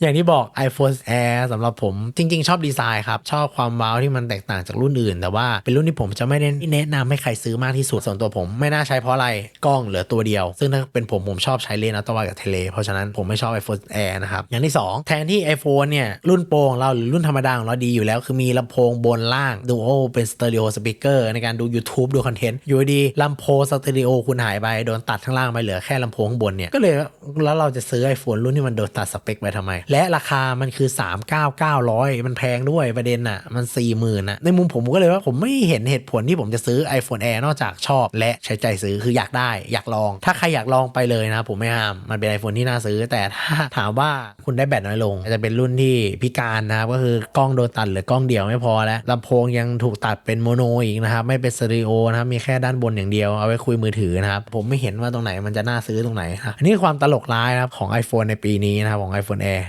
อย่างที่บอก iPhone Air สำหรับผมจริง ๆ ชอบดีไซน์ครับ ชอบความว้าวที่มันแตกต่างจากรุ่นอื่น แต่ว่าเป็นรุ่นที่ผมจะไม่ได้แนะนำให้ใครซื้อมากที่สุด ส่วนตัวผมไม่น่าใช้เพราะอะไรกล้องเหลือตัวเดียว ซึ่งถ้าเป็นผมผมชอบใช้เลนส์อัลตร้ากับเทเลเพราะฉะนั้นผมไม่ชอบ iPhone Air นะครับ อย่างที่ 2 แทนที่ iPhone เนี่ย รุ่นโปรของเราหรือรุ่นธรรมดาของเราดีอยู่แล้ว คือมีลำโพงบนล่างดูโอเป็นสเตอริโอสปีกเกอร์ในการดู YouTube ดูคอนเทนต์อยู่ดีลำโพงสเตอริโอคุณหายไปโดนตัดข้างล่างไปเหลือแค่ลำโพงข้างบนเนี่ยก็เลยแล้วเราจะซื้อ iPhone รุ่นที่มันโดนตัดสเปคไปทำไมและราคามันคือ 39,900 มันแพงด้วยประเด็นน่ะ มัน 40,000น่ะในมุมผมก็เลยว่าผมไม่เห็นเหตุผลที่ผมจะซื้อ iPhone Air นอกจากชอบ และใช้ใจซื้อคืออยากได้อยากลอง ถ้าใครอยากลองไปเลยนะ ผมไม่ห้าม มันเป็น iPhone ที่น่าซื้อ แต่ถ้าถามว่าคุณได้แบตน้อยลง จะเป็นรุ่นที่พิการนะครับก็คือกล้องโดนตัดหรือกล้องเดียวไม่พอแล้วลำโพงยังถูกตัดเป็นโมโนอีกนะครับไม่เป็นสเตอริโอนะครับมีแค่ด้านบนอย่างเดียวเอาไว้คุยมือถือนะครับผมไม่เห็นว่าตรงไหนมันจะน่าซื้อตรงไหนนะอันนี้คือความตลกร้ายนะครับของ iPhone ในปีนี้นะครับของ iPhone Air